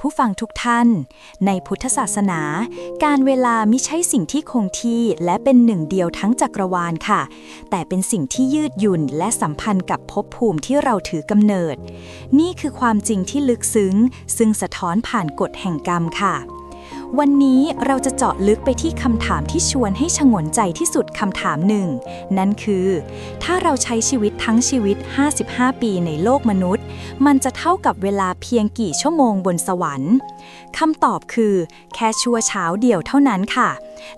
ผู้ฟังทุกท่าน ในพุทธศาสนา การเวลาไม่ใช่สิ่งที่คงที่และเป็นหนึ่งเดียวทั้งจักรวาลค่ะ แต่เป็นสิ่งที่ยืดหยุ่นและสัมพันธ์กับภพภูมิที่เราถือกำเนิด นี่คือความจริงที่ลึกซึ้ง ซึ่งสะท้อนผ่านกฎแห่งกรรมค่ะ วันนี้เราจะเจาะลึกไปที่คำถามที่ชวนให้ชงนใจที่สุดคำถามหนึ่ง นั่นคือ ถ้าเราใช้ชีวิตทั้งชีวิต 55 ปีในโลกมนุษย์ มันจะเท่ากับเวลาเพียงกี่ชั่วโมงบนสวรรค์คำตอบคือ แค่ชั่วเช้าเดียวเท่านั้นค่ะ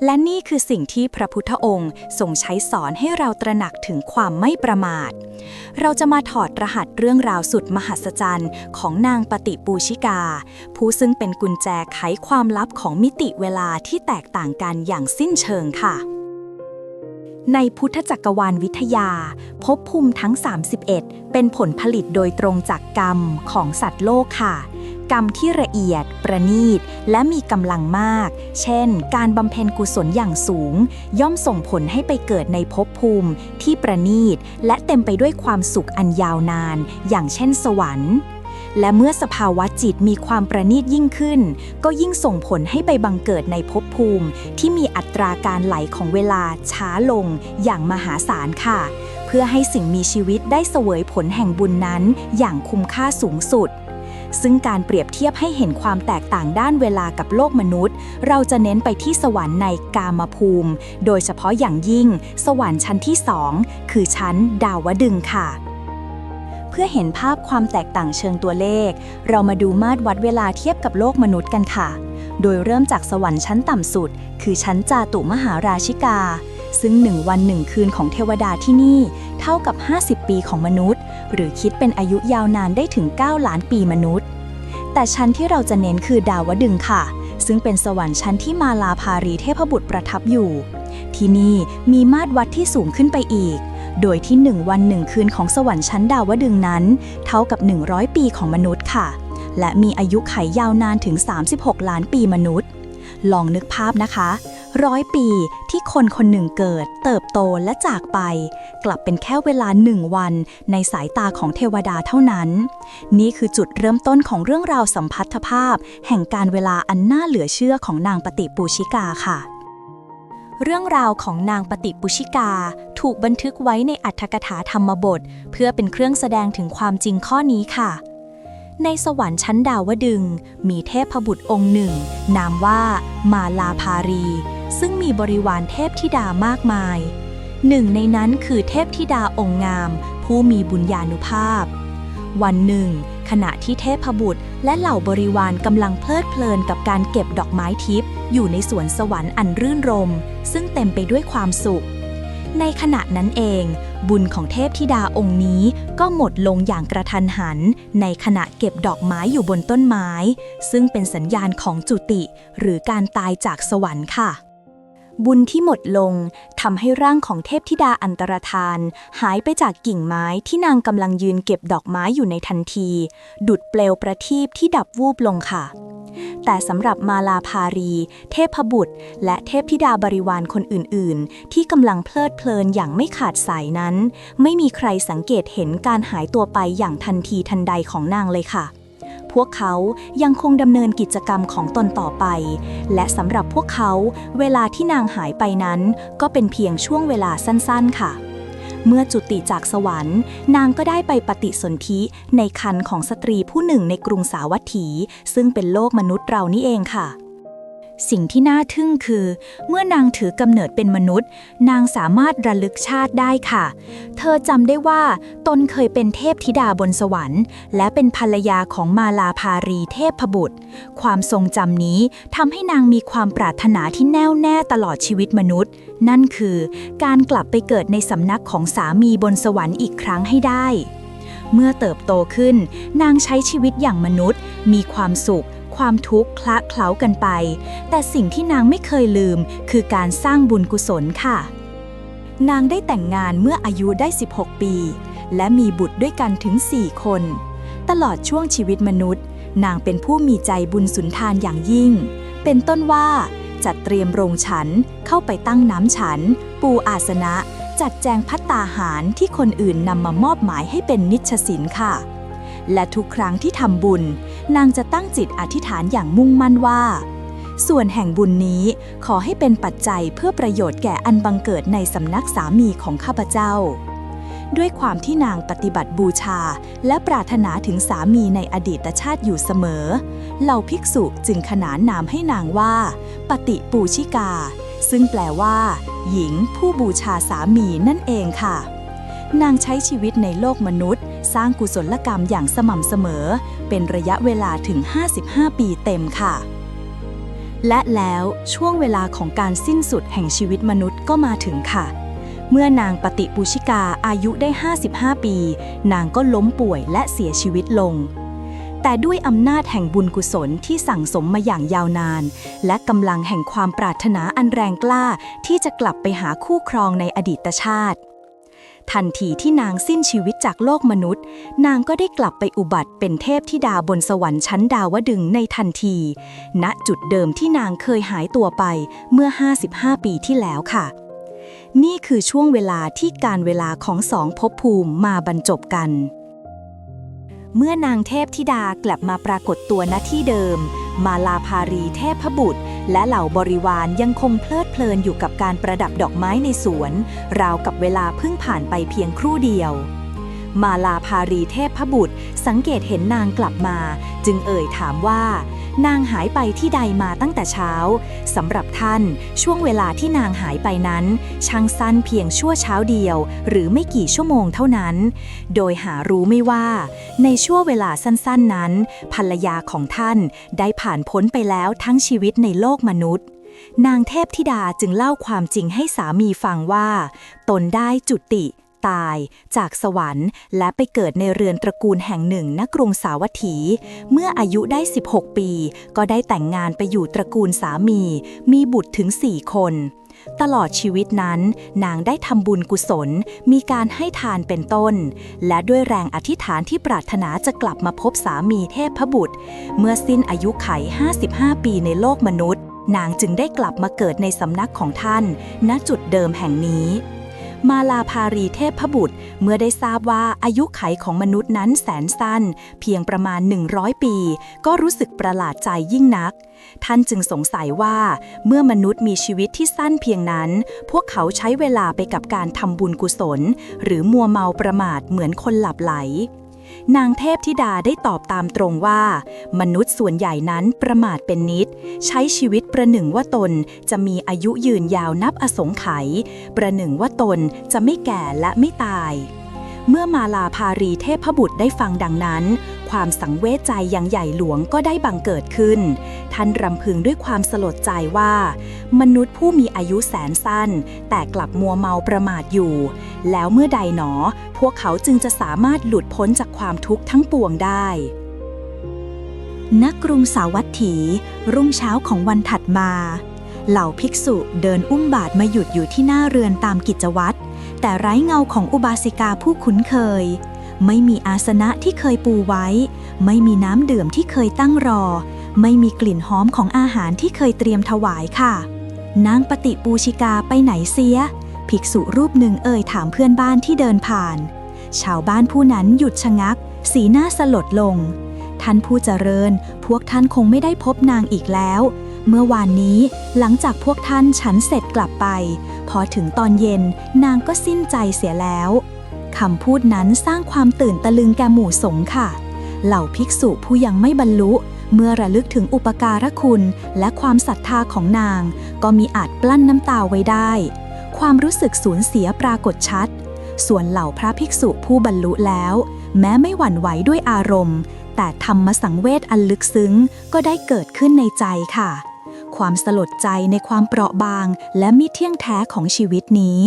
และนี่คือสิ่งที่พระพุทธองค์ทรงใช้สอนให้เราตระหนักถึงความไม่ประมาท เราจะมาถอดรหัสเรื่องราวสุดมหัศจรรย์ ของนางปฏิปูชิกา ผู้ซึ่งเป็นกุญแจไขความลับของมิติเวลาที่แตกต่างกันอย่างสิ้นเชิงค่ะ ในพุทธจักรวาลวิทยา ภพภูมิทั้ง 31 เป็นผลผลิตโดยตรงจากกรรมของสัตว์โลกค่ะ กรรมที่ละเอียด ประณีต และมีกำลังมาก เช่น การบำเพ็ญกุศลอย่างสูง ย่อมส่งผลให้ไปเกิดในภพภูมิที่ประณีต และเต็มไปด้วยความสุขอันยาวนาน อย่างเช่นสวรรค์ และเมื่อสภาวะจิตมีความประณีตยิ่งขึ้น ก็ยิ่งส่งผลให้ไปบังเกิดในภพภูมิ ที่มีอัตราการไหลของเวลาช้าลงอย่างมหาศาลค่ะ เพื่อให้สิ่งมีชีวิตได้เสวยผลแห่งบุญนั้น อย่างคุ้มค่าสูงสุดซึ่งการเปรียบเทียบให้เห็นความแตกต่างด้านเวลากับโลกมนุษย์ เราจะเน้นไปที่สวรรค์ในกามภูมิ โดยเฉพาะอย่างยิ่ง สวรรค์ชั้นที่สองคือชั้นดาวดึงส์ค่ะ พื่อเห็นภาพความแตกต่างเชิงตัวเลข เรามาดูมาตรวัดเวลาเทียบกับโลกมนุษย์กันค่ะ โดยเริ่มจากสวรรค์ชั้นต่ำสุด คือชั้นจาตุมหาราชิกา ซึ่งหนึ่งวันหนึ่งคืนของเทวดาที่นี่ เท่ากับ 50 ปีของมนุษย์ หรือคิดเป็นอายุยาวนานได้ถึง 9 ล้านปีมนุษย์ แต่ชั้นที่เราจะเน้นคือดาวดึงค่ะ ซึ่งเป็นสวรรค์ชั้นที่มาลาภารีเทพบุตรประทับอยู่ ที่นี่มีมาตรวัดที่สูงขึ้นไปอีก โดยที่ 1 วันหนึ่งคืนของสวรรค์ชั้นดาวดึงส์นั้น เท่ากับ 100 ปีของมนุษย์ค่ะ และมีอายุไขยยาวนานถึง 36 ล้านปีมนุษย์ ลองนึกภาพนะคะร้อยปีที่คนคนหนึ่งเกิด เติบโตและจากไป กลับเป็นแค่เวลาหนึ่งวันในสายตาของเทวดาเท่านั้น นี่คือจุดเริ่มต้นของเรื่องราวสัมพัทธภาพ แห่งการเวลาอันน่าเหลือเชื่อของนางปฏิปูชิกาค่ะ เรื่องราวของนางปฏิปุชิกาถูกบันทึกไว้ในอัตถกถาธรรมบท เพื่อเป็นเครื่องแสดงถึงความจริงข้อนี้ค่ะ ในสวรรค์ชั้นดาวดึง มีเทพบุตรองค์หนึ่ง นามว่ามาลาภารี ซึ่งมีบริวารเทพธิดามากมาย หนึ่งในนั้นคือเทพธิดาองค์งาม ผู้มีบุญญาณุภาพ วันหนึ่ง ขณะที่เทพบุตรและเหล่าบริวารกำลังเพลิดเพลินกับการเก็บดอกไม้ทิพย์อยู่ในสวนสวรรค์อันรื่นรม ซึ่งเต็มไปด้วยความสุข ในขณะนั้นเอง บุญของเทพธิดาองค์นี้ก็หมดลงอย่างกระทันหัน ในขณะเก็บดอกไม้อยู่บนต้นไม้ ซึ่งเป็นสัญญาณของจุติ หรือการตายจากสวรรค์ค่ะ บุญที่หมดลงทำให้ร่างของเทพธิดาอันตรธาน หายไปจากกิ่งไม้ที่นางกำลังยืนเก็บดอกไม้อยู่ในทันที ดุดเปลวประทีปที่ดับวูบลงค่ะ แต่สำหรับมาลาภารี เทพบุตร และเทพธิดาบริวารคนอื่น ๆ ที่กำลังเพลิดเพลินอย่างไม่ขาดสายนั้น ไม่มีใครสังเกตเห็นการหายตัวไปอย่างทันทีทันใดของนางเลยค่ะ พวกเขายังคงดำเนินกิจกรรมของตนต่อไป และสำหรับพวกเขาเวลาที่นางหายไปนั้น ก็เป็นเพียงช่วงเวลาสั้นๆค่ะ เมื่อจุติจากสวรรค์ นางก็ได้ไปปฏิสนธิในคันของสตรีผู้หนึ่งในกรุงสาวัตถี ซึ่งเป็นโลกมนุษย์เรานี่เองค่ะ สิ่งที่น่าทึ่งคือ เมื่อนางถือกำเนิดเป็นมนุษย์ นางสามารถระลึกชาติได้ค่ะ เธอจำได้ว่า ตนเคยเป็นเทพธิดาบนสวรรค์ และเป็นภรรยาของมาลาภารีเทพบุตร ความทรงจำนี้ทำให้นางมีความปรารถนาที่แน่วแน่ตลอดชีวิตมนุษย์ นั่นคือ การกลับไปเกิดในสำนักของสามีบนสวรรค์อีกครั้งให้ได้ เมื่อเติบโตขึ้น นางใช้ชีวิตอย่างมนุษย์ มีความสุข ความทุกข์คละเคล้ากันไป แต่สิ่งที่นางไม่เคยลืม คือการสร้างบุญกุศลค่ะ นางได้แต่งงานเมื่ออายุได้ 16 ปี และมีบุตรด้วยกันถึง 4 คน ตลอดช่วงชีวิตมนุษย์ นางเป็นผู้มีใจบุญสุนทานอย่างยิ่ง เป็นต้นว่าจัดเตรียมโรงฉัน เข้าไปตั้งน้ำฉัน ปูอาสนะ จัดแจงพัตตาหารที่คนอื่นนำมามอบหมายให้เป็นนิชสินค่ะ และทุกครั้งที่ทำบุญ นางจะตั้งจิตอธิษฐานอย่างมุ่งมั่นว่า ส่วนแห่งบุญนี้ขอให้เป็นปัจจัยเพื่อประโยชน์แก่อันบังเกิดในสำนักสามีของข้าพเจ้า ด้วยความที่นางปฏิบัติบูชา และปรารถนาถึงสามีในอดีตชาติอยู่เสมอ เหล่าภิกษุจึงขนานนามให้นางว่า ปฏิปูชิกา ซึ่งแปลว่า หญิงผู้บูชาสามีนั่นเองค่ะนางใช้ชีวิตในโลกมนุษย์ สร้างกุศลกรรมอย่างสม่ำเสมอ เป็นระยะเวลาถึง 55 ปีเต็มค่ะ และแล้วช่วงเวลาของการสิ้นสุดแห่งชีวิตมนุษย์ก็มาถึงค่ะ เมื่อนางปฏิปุชิกาอายุได้ 55 ปี นางก็ล้มป่วยและเสียชีวิตลงแต่ด้วยอำนาจแห่งบุญกุศลที่สั่งสมมาอย่างยาวนาน และกำลังแห่งความปรารถนาอันแรงกล้าที่จะกลับไปหาคู่ครองในอดีตชาติ ทันทีที่นางสิ้นชีวิตจากโลกมนุษย์ นางก็ได้กลับไปอุบัติเป็นเทพธิดาบนสวรรค์ชั้นดาวดึงในทันที ณจุดเดิมที่นางเคยหายตัวไปเมื่อ 55 ปีที่แล้วค่ะ นี่คือช่วงเวลาที่การเวลาของสองภพภูมิมาบรรจบกัน เมื่อนางเทพธิดากลับมาปรากฏตัวณที่เดิม มาลาภารีเทพบุตร และเหล่าบริวารยังคงเพลิดเพลินอยู่กับการประดับดอกไม้ในสวน ราวกับเวลาเพิ่งผ่านไปเพียงครู่เดียว มาลาภารีเทพพบุตร สังเกตเห็นนางกลับมา จึงเอ่ยถามว่า นางหายไปที่ใดมาตั้งแต่เช้าสำหรับท่านช่วงเวลาที่นางหายไปนั้น ช่างสั้นเพียงชั่วเช้าเดียว หรือไม่กี่ชั่วโมงเท่านั้น โดยหารู้ไม่ว่า ในช่วงเวลาสั้นๆนั้น ภรรยาของท่านได้ผ่านพ้นไปแล้วทั้งชีวิตในโลกมนุษย์นางเทพธิดาจึงเล่าความจริงให้สามีฟังว่า ตนได้จุติ ตายจากสวรรค์ และไปเกิดในเรือนตระกูลแห่งหนึ่งณกรุงสาวัตถี เมื่ออายุได้ 16 ปี ก็ได้แต่งงานไปอยู่ตระกูลสามี มีบุตรถึง 4 คนตลอดชีวิตนั้น นางได้ทำบุญกุศล มีการให้ทานเป็นต้น และด้วยแรงอธิษฐานที่ปรารถนาจะกลับมาพบสามีเทพบุตร เมื่อสิ้นอายุไข 55 ปีในโลกมนุษย์ นางจึงได้กลับมาเกิดในสำนักของท่าน ณจุดเดิมแห่งนี้ มาลาภารีเทพบุตร เมื่อได้ทราบว่าอายุไขของมนุษย์นั้นแสนสั้น เพียงประมาณ 100 ปี ก็รู้สึกประหลาดใจยิ่งนัก ท่านจึงสงสัยว่า เมื่อมนุษย์มีชีวิตที่สั้นเพียงนั้น พวกเขาใช้เวลาไปกับการทำบุญกุศล หรือมัวเมาประมาทเหมือนคนหลับไหล นางเทพธิดาได้ตอบตามตรงว่า มนุษย์ส่วนใหญ่นั้นประมาทเป็นนิด ใช้ชีวิตประหนึ่งว่าตนจะมีอายุยืนยาวนับอสงไขยประหนึ่งว่าตนจะไม่แก่และไม่ตาย เมื่อมาลาภารีเทพบุตรได้ฟังดังนั้น ความสังเวชใจอย่างใหญ่หลวงก็ได้บังเกิดขึ้น ท่านรำพึงด้วยความสลดใจว่า มนุษย์ผู้มีอายุแสนสั้น แต่กลับมัวเมาประมาทอยู่ แล้วเมื่อใดหนอ พวกเขาจึงจะสามารถหลุดพ้นจากความทุกข์ทั้งปวงได้ณกรุงสาวัตถี รุ่งเช้าของวันถัดมา เหล่าภิกษุเดินอุ้มบาทมาหยุดอยู่ที่หน้าเรือนตามกิจวัตรแต่ไร้เงาของอุบาสิกาผู้คุ้นเคย ไม่มีอาสนะที่เคยปูไว้ ไม่มีน้ำดื่มที่เคยตั้งรอ ไม่มีกลิ่นหอมของอาหารที่เคยเตรียมถวายค่ะ นางปฏิปูชิกาไปไหนเสีย ภิกษุรูปหนึ่งเอ่ยถามเพื่อนบ้านที่เดินผ่าน ชาวบ้านผู้นั้นหยุดชะงัก สีหน้าสลดลง ท่านผู้เจริญ พวกท่านคงไม่ได้พบนางอีกแล้ว เมื่อวานนี้หลังจากพวกท่านฉันเสร็จกลับไป พอถึงตอนเย็นนางก็สิ้นใจเสียแล้ว คำพูดนั้นสร้างความตื่นตะลึงแก่หมู่สงฆ์ค่ะ เหล่าภิกษุผู้ยังไม่บรรลุ เมื่อระลึกถึงอุปการะคุณ และความศรัทธาของนาง ก็มีอาจกลั้นน้ำตาไว้ได้ ความรู้สึกสูญเสียปรากฏชัด ส่วนเหล่าพระภิกษุผู้บรรลุแล้ว แม้ไม่หวั่นไหวด้วยอารมณ์ แต่ธรรมสังเวชอันลึกซึ้งก็ได้เกิดขึ้นในใจค่ะ ความสลดใจในความเปราะบาง และมิเที่ยงแท้ของชีวิตนี้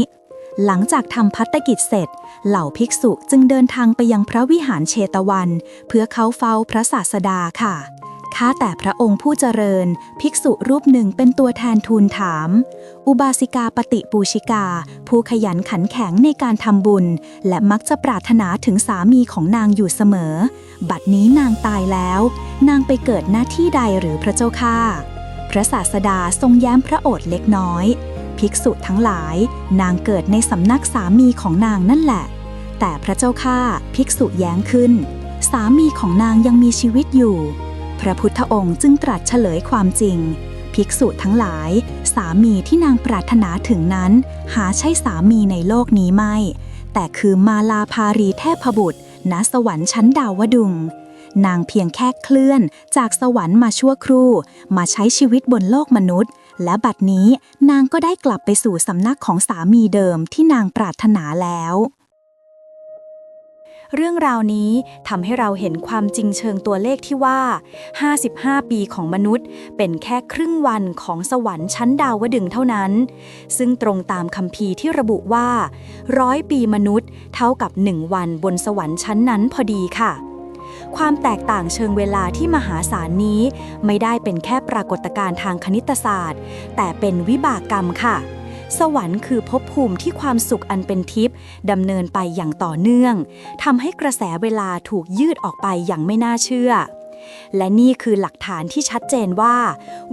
หลังจากทำพัฒกิจเสร็จ เหล่าภิกษุจึงเดินทางไปยังพระวิหารเชตวัน เพื่อเข้าเฝ้าพระศาสดาค่ะ ข้าแต่พระองค์ผู้เจริญ ภิกษุรูปหนึ่งเป็นตัวแทนทูลถาม อุบาสิกาปฏิปูชิกา ผู้ขยันขันแข็งในการทำบุญ และมักจะปรารถนาถึงสามีของนางอยู่เสมอ บัดนี้นางตายแล้ว นางไปเกิดหน้าที่ใดหรือพระเจ้าค่าพระศาสดาทรงแย้มพระโอษฐ์เล็กน้อย ภิกษุทั้งหลาย นางเกิดในสำนักสามีของนางนั่นแหละ แต่พระเจ้าข้าภิกษุแย้งขึ้น สามีของนางยังมีชีวิตอยู่ พระพุทธองค์จึงตรัสเฉลยความจริง ภิกษุทั้งหลาย สามีที่นางปรารถนาถึงนั้น หาใช่สามีในโลกนี้ไม่ แต่คือมาลาภารีเทพบุตรณสวรรค์ชั้นดาวดุง นางเพียงแค่เคลื่อนจากสวรรค์มาชั่วครู่ มาใช้ชีวิตบนโลกมนุษย์ และบัดนี้นางก็ได้กลับไปสู่สำนักของสามีเดิมที่นางปรารถนาแล้ว เรื่องราวนี้ทำให้เราเห็นความจริงเชิงตัวเลขที่ว่า 55 ปีของมนุษย์ เป็นแค่ครึ่งวันของสวรรค์ชั้นดาวดึงส์เท่านั้น ซึ่งตรงตามคัมภีร์ที่ระบุว่าร้อยปีมนุษย์ เท่ากับ1วันบนสวรรค์ชั้นนั้นพอดีค่ะ ความแตกต่างเชิงเวลาที่มหาศาลนี้ ไม่ได้เป็นแค่ปรากฏการณ์ทางคณิตศาสตร์ แต่เป็นวิบากกรรมค่ะ สวรรค์คือภพภูมิที่ความสุขอันเป็นทิพย์ดำเนินไปอย่างต่อเนื่องทำให้กระแสเวลาถูกยืดออกไปอย่างไม่น่าเชื่อ และนี่คือหลักฐานที่ชัดเจนว่า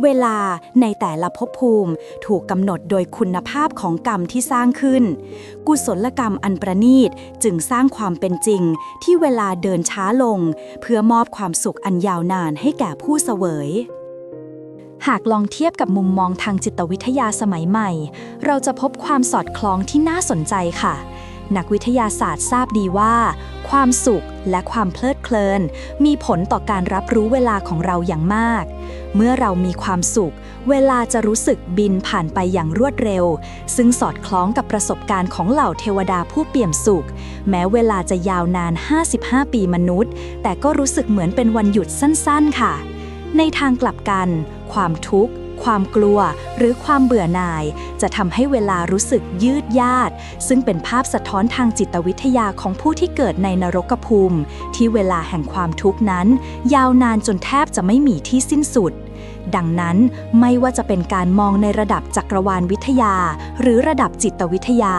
เวลาในแต่ละภพภูมิถูกกำหนดโดยคุณภาพของกรรมที่สร้างขึ้น กุศลกรรมอันประณีตจึงสร้างความเป็นจริง ที่เวลาเดินช้าลง เพื่อมอบความสุขอันยาวนานให้แก่ผู้เสวยหากลองเทียบกับมุมมองทางจิตวิทยาสมัยใหม่ เราจะพบความสอดคล้องที่น่าสนใจค่ะ นักวิทยาศาสตร์ทราบดีว่า ความสุขและความเพลิดเพลิน มีผลต่อการรับรู้เวลาของเราอย่างมาก เมื่อเรามีความสุข เวลาจะรู้สึกบินผ่านไปอย่างรวดเร็ว ซึ่งสอดคล้องกับประสบการณ์ของเหล่าเทวดาผู้เปี่ยมสุข แม้เวลาจะยาวนาน 55 ปีมนุษย์ แต่ก็รู้สึกเหมือนเป็นวันหยุดสั้นๆ ค่ะ ในทางกลับกัน ความทุกข์ ความกลัว หรือความเบื่อหน่าย จะทำให้เวลารู้สึกยืดยาด ซึ่งเป็นภาพสะท้อนทางจิตวิทยาของผู้ที่เกิดในนรกภูมิ ที่เวลาแห่งความทุกข์นั้น ยาวนานจนแทบจะไม่มีที่สิ้นสุดดังนั้นไม่ว่าจะเป็นการมองในระดับจักรวาลวิทยา หรือระดับจิตวิทยา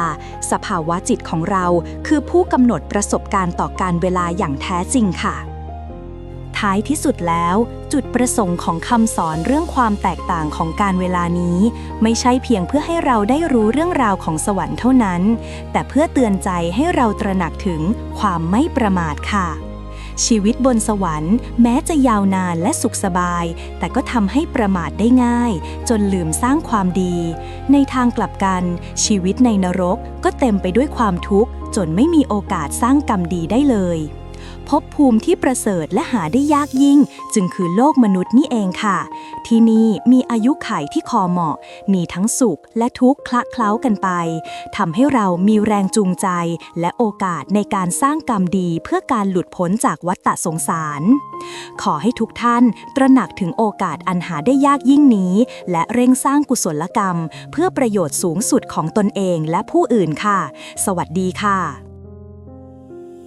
สภาวะจิตของเราคือผู้กำหนดประสบการณ์ต่อการเวลาอย่างแท้จริงค่ะ ท้ายที่สุดแล้ว จุดประสงค์ของคำสอนเรื่องความแตกต่างของการเวลานี้ ไม่ใช่เพียงเพื่อให้เราได้รู้เรื่องราวของสวรรค์เท่านั้น แต่เพื่อเตือนใจให้เราตระหนักถึงความไม่ประมาทค่ะชีวิตบนสวรรค์แม้จะยาวนานและสุขสบาย แต่ก็ทำให้ประมาทได้ง่าย จนลืมสร้างความดี ในทางกลับกัน ชีวิตในนรกก็เต็มไปด้วยความทุกข์ จนไม่มีโอกาสสร้างกรรมดีได้เลย ภพภูมิที่ประเสริฐและหาได้ยากยิ่ง จึงคือโลกมนุษย์นี่เองค่ะ ที่นี่มีอายุขัยที่คอเหมาะ มีทั้งสุขและทุกข์คละเคล้ากันไปทำให้เรามีแรงจูงใจ และโอกาสในการสร้างกรรมดีเพื่อการหลุดพ้นจากวัฏฏะสงสาร ขอให้ทุกท่านตระหนักถึงโอกาสอันหาได้ยากยิ่งนี้ และเร่งสร้างกุศลกรรม เพื่อประโยชน์สูงสุดของตนเองและผู้อื่นค่ะ สวัสดีค่ะ